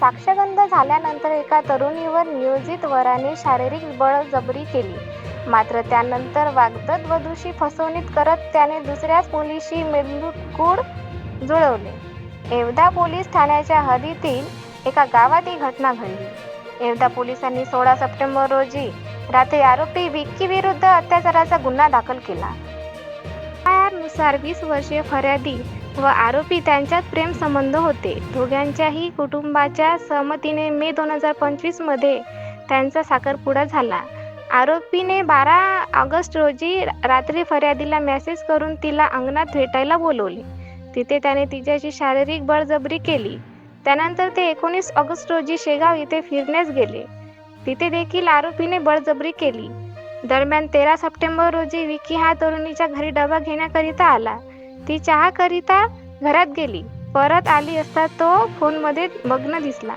साक्षगंध झाल्यानंतर एका तरुणीवर नियोजित वराने शारीरिक बळजबरी केली. मात्र त्यानंतर वागदत वधूशी फसवणूक करत त्याने दुसऱ्याच मुलीशी मेंदूकूड जुळवले. एवढा पोलीस ठाण्याच्या हद्दीतील एका गावात ही घटना घडली. एवढा पोलिसांनी सोळा सप्टेंबर रोजी रात्री आरोपी विक्की विरुद्ध अत्याचाराचा गुन्हा दाखल केला. नुसार वीस वर्षीय फर्यादी व आरोपी त्यांच्यात प्रेम संबंध होते. दोघांच्याही कुटुंबाच्या सहमतीने मे दोन हजार पंचवीसमध्ये त्यांचा साखरपुडा झाला. आरोपीने बारा ऑगस्ट रोजी रात्री फर्यादीला मेसेज करून तिला अंगणात भेटायला बोलवले. तिथे त्याने तिच्याशी शारीरिक बळजबरी केली. त्यानंतर ते एकोणीस ऑगस्ट रोजी शेगाव येथे फिरण्यास गेले. तिथे देखील आरोपीने बळजबरी केली. दरम्यान तेरा सप्टेंबर रोजी विकी हा तरुणीच्या घरी डबा घेण्याकरिता आला. ती चहा करिता घरात गेली. परत आली असता तो फोनमध्ये मग्न दिसला.